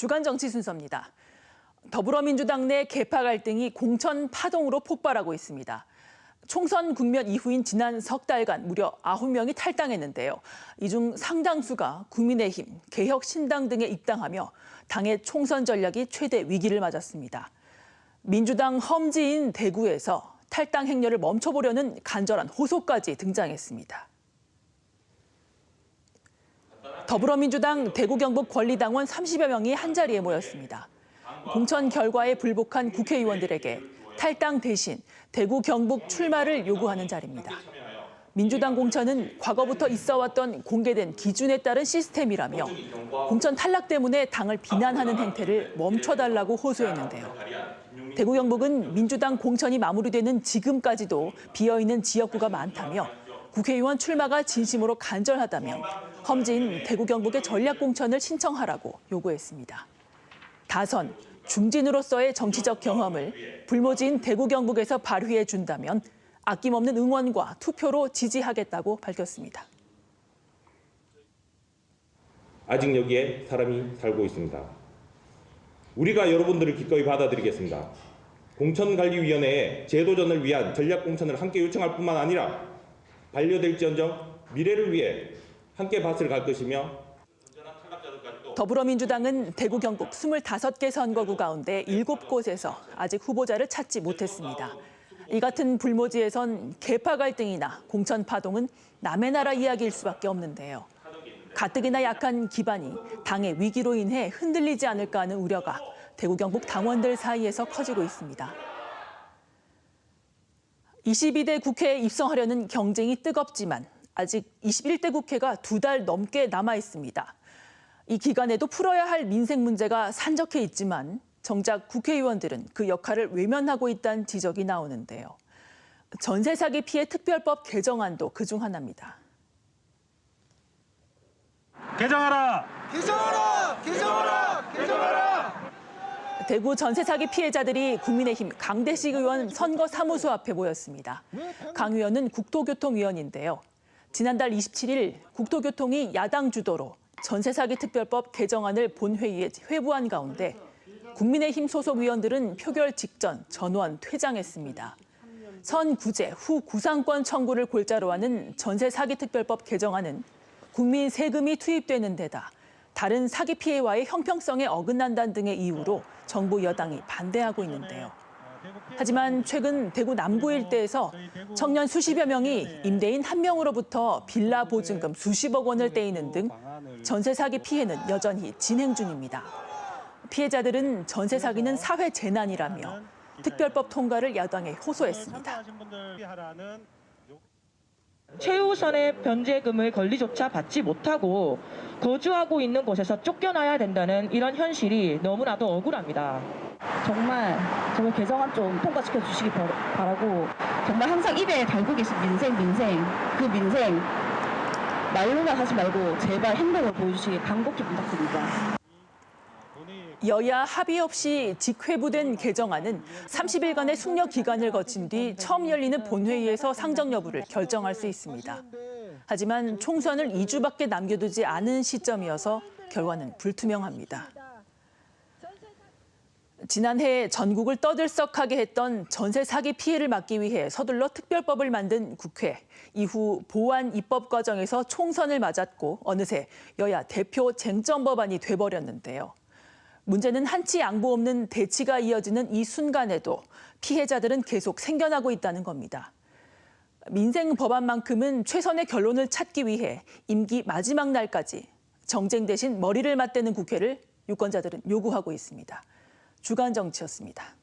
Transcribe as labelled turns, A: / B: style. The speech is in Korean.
A: 주간 정치 순서입니다. 더불어민주당 내 개파 갈등이 공천 파동으로 폭발하고 있습니다. 총선 국면 이후인 지난 석 달간 무려 9명이 탈당했는데요. 이 중 상당수가 국민의힘, 개혁신당 등에 입당하며 당의 총선 전략이 최대 위기를 맞았습니다. 민주당 험지인 대구에서 탈당 행렬을 멈춰보려는 간절한 호소까지 등장했습니다. 더불어민주당 대구 경북 권리당원 30여 명이 한자리에 모였습니다. 공천 결과에 불복한 국회의원들에게 탈당 대신 대구 경북 출마를 요구하는 자리입니다. 민주당 공천은 과거부터 있어왔던 공개된 기준에 따른 시스템이라며 공천 탈락 때문에 당을 비난하는 행태를 멈춰달라고 호소했는데요. 대구 경북은 민주당 공천이 마무리되는 지금까지도 비어있는 지역구가 많다며 국회의원 출마가 진심으로 간절하다면 험지인 대구 경북의 전략 공천을 신청하라고 요구했습니다. 다선, 중진으로서의 정치적 경험을 불모지인 대구 경북에서 발휘해 준다면 아낌없는 응원과 투표로 지지하겠다고 밝혔습니다.
B: 아직 여기에 사람이 살고 있습니다. 우리가 여러분들을 기꺼이 받아들이겠습니다. 공천관리위원회에 제도전을 위한 전략 공천을 함께 요청할 뿐만 아니라 반려될지언정 미래를 위해 함께 밭을 갈 것이며
A: 더불어민주당은 대구 경북 25개 선거구 가운데 7곳에서 아직 후보자를 찾지 못했습니다. 이 같은 불모지에선 개파 갈등이나 공천 파동은 남의 나라 이야기일 수밖에 없는데요. 가뜩이나 약한 기반이 당의 위기로 인해 흔들리지 않을까 하는 우려가 대구 경북 당원들 사이에서 커지고 있습니다. 22대 국회에 입성하려는 경쟁이 뜨겁지만 아직 21대 국회가 두 달 넘게 남아 있습니다. 이 기간에도 풀어야 할 민생 문제가 산적해 있지만 정작 국회의원들은 그 역할을 외면하고 있다는 지적이 나오는데요. 전세 사기 피해 특별법 개정안도 그중 하나입니다.
C: 개정하라!
D: 개정하라! 개정하라! 개정하라!
A: 대구 전세 사기 피해자들이 국민의힘 강대식 의원 선거 사무소 앞에 모였습니다. 강 의원은 국토교통위원인데요. 지난달 27일 국토교통이 야당 주도로 전세 사기 특별법 개정안을 본회의에 회부한 가운데 국민의힘 소속 위원들은 표결 직전 전원 퇴장했습니다. 선 구제 후 구상권 청구를 골자로 하는 전세 사기 특별법 개정안은 국민 세금이 투입되는 데다 다른 사기 피해와의 형평성에 어긋난다는 등의 이유로 정부 여당이 반대하고 있는데요. 하지만 최근 대구 남구 일대에서 청년 수십여 명이 임대인 한 명으로부터 빌라 보증금 수십억 원을 떼이는 등 전세 사기 피해는 여전히 진행 중입니다. 피해자들은 전세 사기는 사회 재난이라며 특별법 통과를 야당에 호소했습니다.
E: 최우선의 변제금을 권리조차 받지 못하고 거주하고 있는 곳에서 쫓겨나야 된다는 이런 현실이 너무나도 억울합니다.
F: 정말 정말 개정안 좀 통과시켜 주시기 바- 바라고 정말 항상 입에 달고 계신 민생 민생 그 민생 말로만 하지 말고 제발 행동을 보여주시기 간곡히 부탁드립니다.
A: 여야 합의 없이 직회부된 개정안은 30일간의 숙려 기간을 거친 뒤 처음 열리는 본회의에서 상정 여부를 결정할 수 있습니다. 하지만 총선을 2주밖에 남겨두지 않은 시점이어서 결과는 불투명합니다. 지난해 전국을 떠들썩하게 했던 전세 사기 피해를 막기 위해 서둘러 특별법을 만든 국회. 이후 보완 입법 과정에서 총선을 맞았고 어느새 여야 대표 쟁점 법안이 돼버렸는데요. 문제는 한치 양보 없는 대치가 이어지는 이 순간에도 피해자들은 계속 생겨나고 있다는 겁니다. 민생 법안만큼은 최선의 결론을 찾기 위해 임기 마지막 날까지 정쟁 대신 머리를 맞대는 국회를 유권자들은 요구하고 있습니다. 주간 정치였습니다.